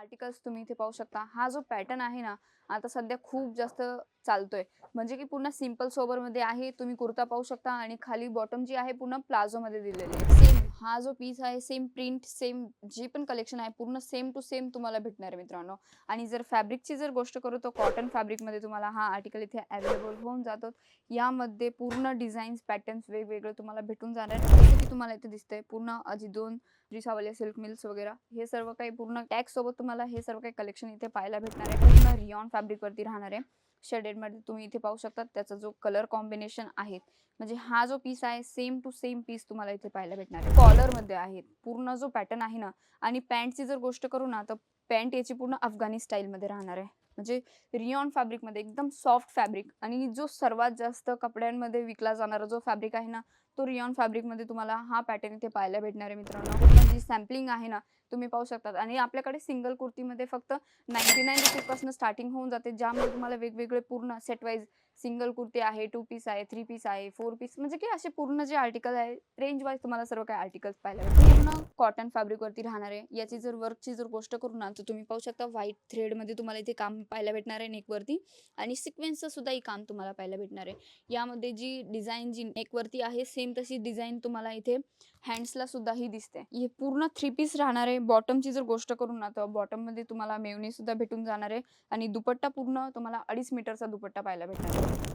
Articles तुम्ही इथे पाहू शकता. हा जो पॅटर्न आहे ना आता सध्या खूप जास्त चालतोय. म्हणजे की पूर्ण सिंपल सोबरमध्ये आहे तुम्ही कुर्ता पाहू शकता आणि खाली बॉटम जी आहे पूर्ण प्लाझो मध्ये दिलेली आहे. सेम हा जो पीस आहे सेम प्रिंट सेम जे पण कलेक्शन आहे पूर्ण सेम टू सेम तुम्हाला भेटणार आहे मित्रांनो. आणि जर फॅब्रिकची जर गोष्ट करू तर कॉटन फॅब्रिकमध्ये तुम्हाला हा आर्टिकल इथे अवेलेबल होऊन जातो. यामध्ये पूर्ण डिझाईन्स पॅटर्न्स वेगवेगळे तुम्हाला भेटून जाणार तुम्हाला इथे दिसतंय पूर्ण अजी दोन रिसावले सिल्क मिल्स वगैरे हे सर्व काही पूर्ण टॅक्स सोबत तुम्हाला हे सर्व काही कलेक्शन इथे पाहायला भेटणार आहे. पूर्ण रिऑन फॅब्रिक वरती राहणार आहे. शेडेडमध्ये तुम्ही इथे पाहू शकता त्याचा जो कलर कॉम्बिनेशन आहे म्हणजे हा जो पीस आहे सेम टू सेम पीस तुम्हाला इथे पाहायला भेटणार आहे. कॉलरमध्ये पूर्ण जो पॅटर्न आहे ना आणि पॅन्टची जर गोष्ट करू ना तर पॅन्ट याची पूर्ण अफगाणी स्टाईल मध्ये राहणार आहे. म्हणजे रिऑन फॅब्रिकमध्ये एकदम सॉफ्ट फॅब्रिक आणि जो सर्वात जास्त कपड्यांमध्ये विकला जाणारा जो फॅब्रिक आहे ना तो रिऑन फॅब्रिकमध्ये तुम्हाला हा पॅटर्न इथे पाहायला भेटणार आहे मित्रांनो. पूर्ण जी सॅम्पलिंग आहे ना तुम्ही पाहू शकतात. आणि आपल्याकडे सिंगल कुर्तीमध्ये फक्त नाईन्टी नाईन रुपीजपासून स्टार्टिंग होऊन जाते ज्यामध्ये तुम्हाला वेगवेगळे पूर्ण सेट वाईज सिंगल कुर्ती आहे टू पीस आहे थ्री पीस आहे फोर पीस म्हणजे की असे पूर्ण जे आर्टिकल आहे रेंज वाईज तुम्हाला सर्व काही आर्टिकल्स पाहायला पूर्ण कॉटन फॅब्रिक वरती राहणार आहे. याची जर वर्कची जर गोष्ट करू ना तर तुम्ही पाहू शकता व्हाईट थ्रेडमध्ये तुम्हाला इथे काम पाहायला भेटणार आहे नेक वरती. आणि सिक्वेन्सचं सुद्धा ही काम तुम्हाला पाहायला भेटणार आहे. यामध्ये जी डिझाईन जी नेक वरती आहे सेम तशी डिझाईन तुम्हाला इथे हँड्सला सुद्धा ही दिसते. हे पूर्ण थ्री पीस राहणार आहे. बॉटमची जर गोष्ट करू ना तर बॉटममध्ये तुम्हाला मेवणी सुद्धा भेटून जाणार आहे. आणि दुपट्टा पूर्ण तुम्हाला अडीच मीटरचा दुपट्टा पाहायला भेटणार आहे.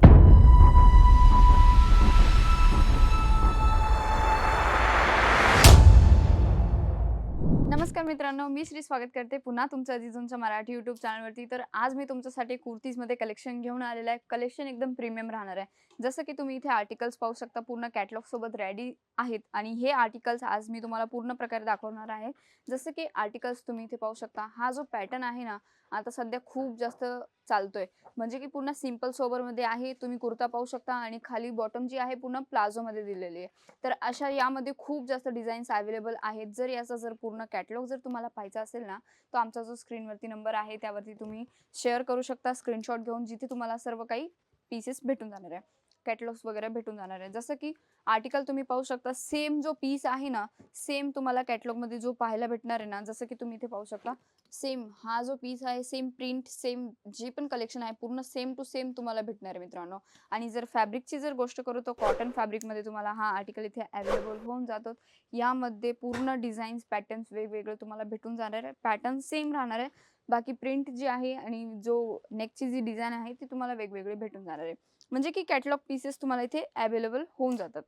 नमस्कार मित्रांनो मी श्री स्वागत करते पुन्हा तुमचं अजिजूंच्या मराठी युट्यूब चॅनलवरती तर आज मी तुमच्यासाठी कुर्तीजमध्ये कलेक्शन घेऊन आलेलं आहे. कलेक्शन एकदम प्रीमियम राहणार आहे. जसं की तुम्ही इथे आर्टिकल्स पाहू शकता पूर्ण कॅटलॉगसोबत रेडी आहेत. आणि हे आर्टिकल्स आज मी तुम्हाला पूर्ण प्रकारे दाखवणार आहे. जसं की आर्टिकल्स तुम्ही इथे पाहू शकता. हा जो पॅटर्न आहे ना आता सध्या खूप जास्त चालतोय. म्हणजे की पूर्ण सिंपल सोबरमध्ये आहे तुम्ही कुर्ता पाहू शकता आणि खाली बॉटम जी आहे पूर्ण प्लाझो मध्ये दिलेली आहे. तर अशा यामध्ये खूप जास्त डिझाईन्स अवेलेबल आहेत. जर याचा जर पूर्ण कॅटलॉग जर तुम्हाला पाहायचा असेल ना तो आमचा जो स्क्रीनवरती नंबर आहे त्यावरती तुम्ही शेअर करू शकता स्क्रीनशॉट घेऊन जिथे तुम्हाला सर्व काही पीसेस भेटून जाणार आहे. कॅटलॉग्स वगैरे भेटून जाणार आहे. जसं की आर्टिकल तुम्ही पाहू शकता सेम जो पीस आहे ना सेम तुम्हाला कॅटलॉगमध्ये जो पाहायला भेटणार आहे ना जसं की तुम्ही इथे पाहू शकता सेम हा जो पीस आहे सेम प्रिंट सेम जे पण कलेक्शन आहे पूर्ण सेम टू सेम तुम्हाला भेटणार आहे मित्रांनो. आणि जर फॅब्रिकची जर गोष्ट करू तर कॉटन फॅब्रिकमध्ये तुम्हाला हा आर्टिकल इथे अवेलेबल होऊन जातो. यामध्ये पूर्ण डिझाईन्स पॅटर्न्स वेगवेगळे तुम्हाला भेटून जाणार आहे. पॅटर्न सेम राहणार आहे. बाकी प्रिंट जी आहे आणि जो नेकची जी डिझाईन आहे ती तुम्हाला वेगवेगळे भेटून जाणार आहे. म्हणजे की कॅटलॉग पीसेस तुम्हाला इथे अवेलेबल होऊन जातात.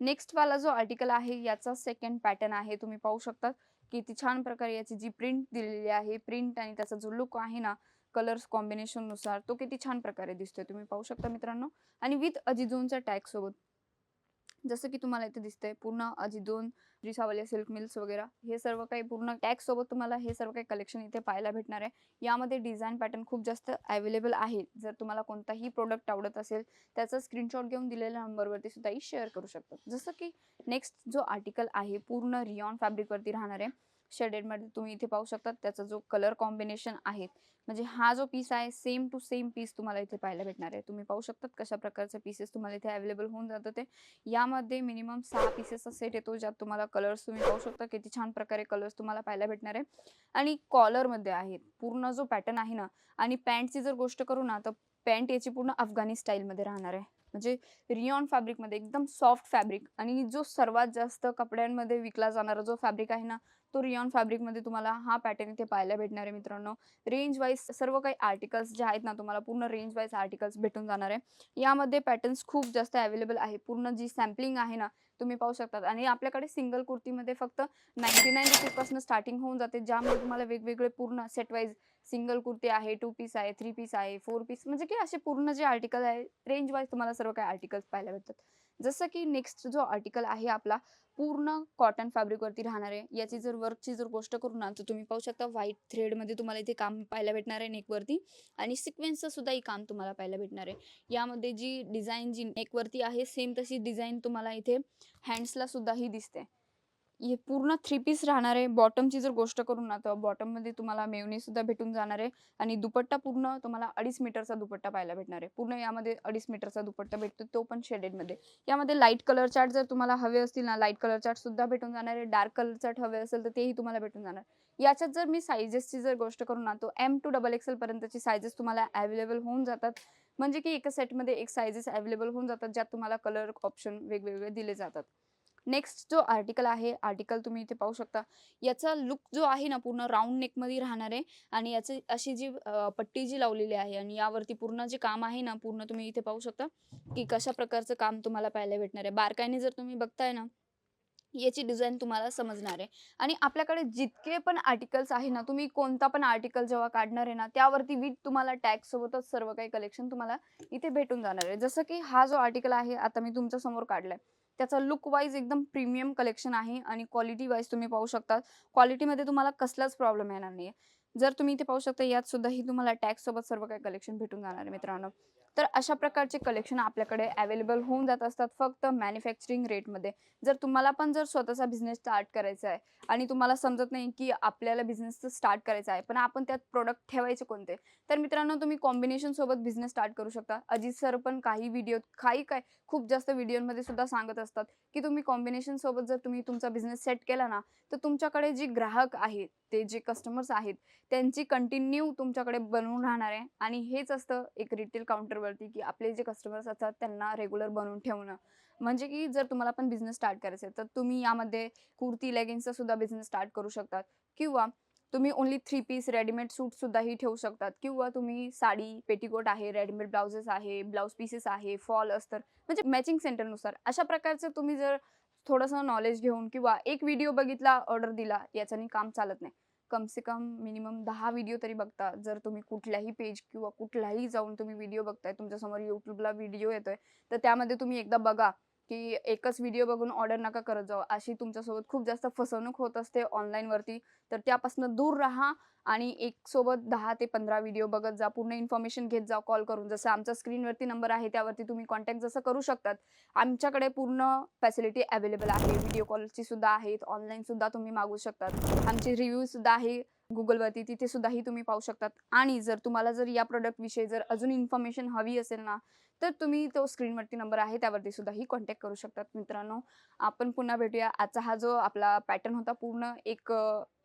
नेक्स्ट वाला जो आर्टिकल आहे याचा सेकंड पॅटर्न आहे तुम्ही पाहू शकता. किती छान प्रकारे याची जी प्रिंट दिलेली आहे प्रिंट आणि त्याचा जो लुक आहे ना कलर्स कॉम्बिनेशननुसार तो किती छान प्रकारे दिसतोय तुम्ही पाहू शकता मित्रांनो. आणि विथ अजिजोनच्या टॅग सोबत जसं की तुम्हाला इथे दिसतंय पूर्ण अजिदोन रिसावले सिल्क मिल्स वगैरे हे सर्व काही पूर्ण टॅग सोबत तुम्हाला हे सर्व काही कलेक्शन इथे पाहायला भेटणार आहे. यामध्ये डिझाईन पॅटर्न खूप जास्त अवेलेबल आहे. जर तुम्हाला कोणताही प्रोडक्ट आवडत असेल त्याचा स्क्रीनशॉट घेऊन दिलेल्या नंबरवरती सुद्धाही शेअर करू शकतात जसं की नेक्स्ट जो आर्टिकल आहे पूर्ण रिऑन फॅब्रिकवरती राहणार आहे. शेडेडमध्ये तुम्ही इथे पाहू शकता त्याचा जो कलर कॉम्बिनेशन आहे म्हणजे हा जो पीस आहे सेम टू सेम पीस तुम्हाला इथे पाहायला भेटणार आहे. तुम्ही पाहू शकतात कशा प्रकारचे पीसेस तुम्हाला इथे अवेलेबल होऊन जातं ते. यामध्ये मिनिमम सहा पीसेसचा सेट येतो ज्यात तुम्हाला कलर्स तुम्ही पाहू शकता किती छान प्रकारे कलर्स तुम्हाला पाहायला भेटणार आहे. आणि कॉलरमध्ये आहेत पूर्ण जो पॅटर्न आहे ना आणि पॅन्टची जर गोष्ट करू ना तर पॅन्ट याची पूर्ण अफगाणी स्टाईल मध्ये राहणार आहे. म्हणजे रिऑन फॅब्रिकमध्ये एकदम सॉफ्ट फॅब्रिक आणि जो सर्वात जास्त कपड्यांमध्ये विकला जाणारा जो फॅब्रिक आहे ना तो रिऑन फॅब्रिकमध्ये तुम्हाला हा पॅटर्न इथे पाहायला भेटणार आहे मित्रांनो. रेंज वाईज सर्व काही आर्टिकल्स जे आहेत ना तुम्हाला पूर्ण रेंज वाईज आर्टिकल्स भेटून जाणार आहे. यामध्ये पॅटर्न्स खूप जास्त अवेलेबल आहे. पूर्ण जी सॅम्पलिंग आहे ना तुम्ही पाहू शकतात. आणि आपल्याकडे सिंगल कुर्तीमध्ये फक्त नाईन्टी नाईन रुपीजपासून स्टार्टिंग होऊन जाते. ज्यामध्ये तुम्हाला वेगवेगळे पूर्ण सेट वाईज सिंगल कुर्ती आहे टू पीस आहे थ्री पीस आहे फोर पीस म्हणजे की असे पूर्ण जे आर्टिकल आहे रेंज वाईज तुम्हाला सर्व काही आर्टिकल्स पाहायला भेटतात. जसं की नेक्स्ट जो आर्टिकल आहे आपला पूर्ण कॉटन फॅब्रिकवरती राहणार आहे. याची जर वर्कची जर गोष्ट करू ना तर तुम्ही पाहू शकता व्हाईट थ्रेडमध्ये तुम्हाला इथे काम पाहायला भेटणार आहे नेकवरती आणि सिक्वेन्सचं सुद्धा ही काम तुम्हाला पाहायला भेटणार आहे. यामध्ये जी डिझाईन जी नेकवरती आहे सेम तशी डिझाईन तुम्हाला इथे हँड्सला सुद्धा ही दिसते. हे पूर्ण थ्री पीस राहणार आहे. बॉटमची जर गोष्ट करू ना तर बॉटममध्ये तुम्हाला मेवणी सुद्धा भेटून जाणार आहे. आणि दुपट्टा पूर्ण तुम्हाला अडीच मीटरचा दुपट्टा पाहायला भेटणार आहे. पूर्ण यामध्ये अडीच मीटरचा दुपट्टा भेटतो तो पण शेडेडमध्ये यामध्ये लाइट कलर चार्ट जर तुम्हाला हवे असतील ना लाइट कलर चार्ट सुद्धा भेटून जाणार आहे. डार्क कलर चार्ट हवे असेल तर तेही तुम्हाला भेटून जाणार. याच्यात जर मी सायझेसची जर गोष्ट करू ना तो एम टू डबल एक्सेल पर्यंतची सायझेस तुम्हाला अवेलेबल होऊन जातात. म्हणजे की एका सेटमध्ये एक सायझेस अवेलेबल होऊन जातात ज्यात तुम्हाला कलर ऑप्शन वेगवेगळे दिले जातात. नेक्स्ट जो आर्टिकल आहे आर्टिकल तुम्ही इथे पाहू शकता. याचा लुक जो आहे ना पूर्ण राऊंड नेकमध्ये राहणार आहे. आणि याची अशी जी पट्टी जी लावलेली आहे आणि यावरती पूर्ण जे काम आहे ना पूर्ण तुम्ही इथे पाहू शकता की कशा प्रकारचं काम तुम्हाला पाहायला भेटणार आहे. बारकाईने जर तुम्ही बघताय ना याची डिझाईन तुम्हाला समजणार आहे. आणि आपल्याकडे जितके पण आर्टिकल्स आहे ना तुम्ही कोणता पण आर्टिकल जेव्हा काढणार आहे ना त्यावरती विथ तुम्हाला टॅग सोबतच सर्व काही कलेक्शन तुम्हाला इथे भेटून जाणार आहे. जसं की हा जो आर्टिकल आहे आता मी तुमच्यासमोर काढलाय. त्याचा लुक वाईज एकदम प्रीमियम कलेक्शन आहे आणि क्वालिटी वाईज तुम्ही पाहू शकता. क्वालिटीमध्ये तुम्हाला कसलाच प्रॉब्लेम येणार नाही जर तुम्ही इथे पाहू शकता यात सुद्धा ही तुम्हाला टॅक्स सोबत सर्व काही कलेक्शन भेटून जाणार आहे मित्रांनो. तर अशा प्रकारचे कलेक्शन आपल्याकडे अवेलेबल होऊन जात असतात फक्त मॅन्युफॅक्चरिंग रेटमध्ये जर तुम्हाला पण जर स्वतःचा बिझनेस स्टार्ट करायचा आहे आणि तुम्हाला समजत नाही की आपल्याला बिझनेस स्टार्ट करायचा आहे पण आपण त्यात प्रोडक्ट ठेवायचे कोणते? तर मित्रांनो तुम्ही कॉम्बिनेशन सोबत बिझनेस स्टार्ट करू शकता. अजित सर पण काही व्हिडिओ काही काय खूप जास्त व्हिडिओमध्ये सुद्धा सांगत असतात की तुम्ही कॉम्बिनेशन सोबत जर तुम्ही तुमचा बिझनेस सेट केला ना तर तुमच्याकडे जी ग्राहक आहेत ते जे कस्टमर्स आहेत त्यांची कंटिन्यू तुमच्याकडे बनवून राहणार आहे. आणि हेच असतं एक रिटेल काउंटर वरती की आपले जे कस्टमर्स असतात त्यांना रेग्युलर बनवून ठेवणं. म्हणजे की जर तुम्हाला पण बिझनेस स्टार्ट करायचा आहे तर तुम्ही यामध्ये कुर्ती लेगिन्सचा सुद्धा बिझनेस स्टार्ट करू शकतात. किंवा तुम्ही only three piece readymade suit सुद्धाही ठेवू शकतात. किंवा तुम्ही साडी पेटीकोट आहे रेडीमेड ब्लाउजेस आहे ब्लाऊज पीसेस आहे फॉल अस्तर म्हणजे मॅचिंग सेंटरनुसार अशा प्रकारचं तुम्ही जर थोडंसं नॉलेज घेऊन किंवा एक व्हिडिओ बघितला ऑर्डर दिला याच्याने काम चालत नाही. कम से कम मिनिमम दहा व्हिडिओ तरी बघता. जर तुम्ही कुठल्याही पेज किंवा कुठलाही जाऊन तुम्ही व्हिडिओ बघताय तुमच्यासमोर युट्यूबला व्हिडिओ येतोय तर त्यामध्ये तुम्ही एकदा बघा. की एकच व्हिडिओ बघून ऑर्डर नका करत जाऊ. अशी तुमच्यासोबत खूप जास्त फसवणूक होत असते ऑनलाईनवरती तर त्यापासून दूर राहा आणि एक सोबत दहा ते पंधरा व्हिडिओ बघत जा. पूर्ण इन्फॉर्मेशन घेत जा कॉल करून. जसं आमचा स्क्रीनवरती नंबर आहे त्यावरती तुम्ही कॉन्टॅक्ट जसं करू शकतात. आमच्याकडे पूर्ण फॅसिलिटी अवेलेबल आहे. व्हिडिओ कॉलची सुद्धा आहेत. ऑनलाईनसुद्धा तुम्ही मागू शकतात. आमचे रिव्ह्यूसुद्धा आहे गुगलवरती तिथे सुद्धाही तुम्ही पाहू शकतात. आणि जर तुम्हाला जर या प्रोडक्टविषयी जर अजून इन्फॉर्मेशन हवी असेल ना तर तुम्ही तो स्क्रीनवरती नंबर आहे त्यावरती सुद्धाही कॉन्टॅक्ट करू शकतात मित्रांनो. आपण पुन्हा भेटूया. आजचा हा जो आपला पॅटर्न होता पूर्ण एक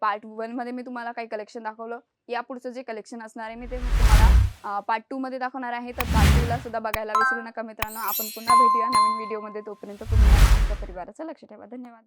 पार्ट वनमध्ये मी तुम्हाला काही कलेक्शन दाखवलं. या पुढचं जे कलेक्शन असणार आहे मी ते तुम्हाला पार्ट टू मध्ये दाखवणार आहे. तर पार्ट टू ला सुद्धा बघायला विसरू नका मित्रांनो. आपण पुन्हा भेटूया नवीन व्हिडिओमध्ये तोपर्यंत तुम्ही परिवाराचं लक्ष ठेवा. धन्यवाद.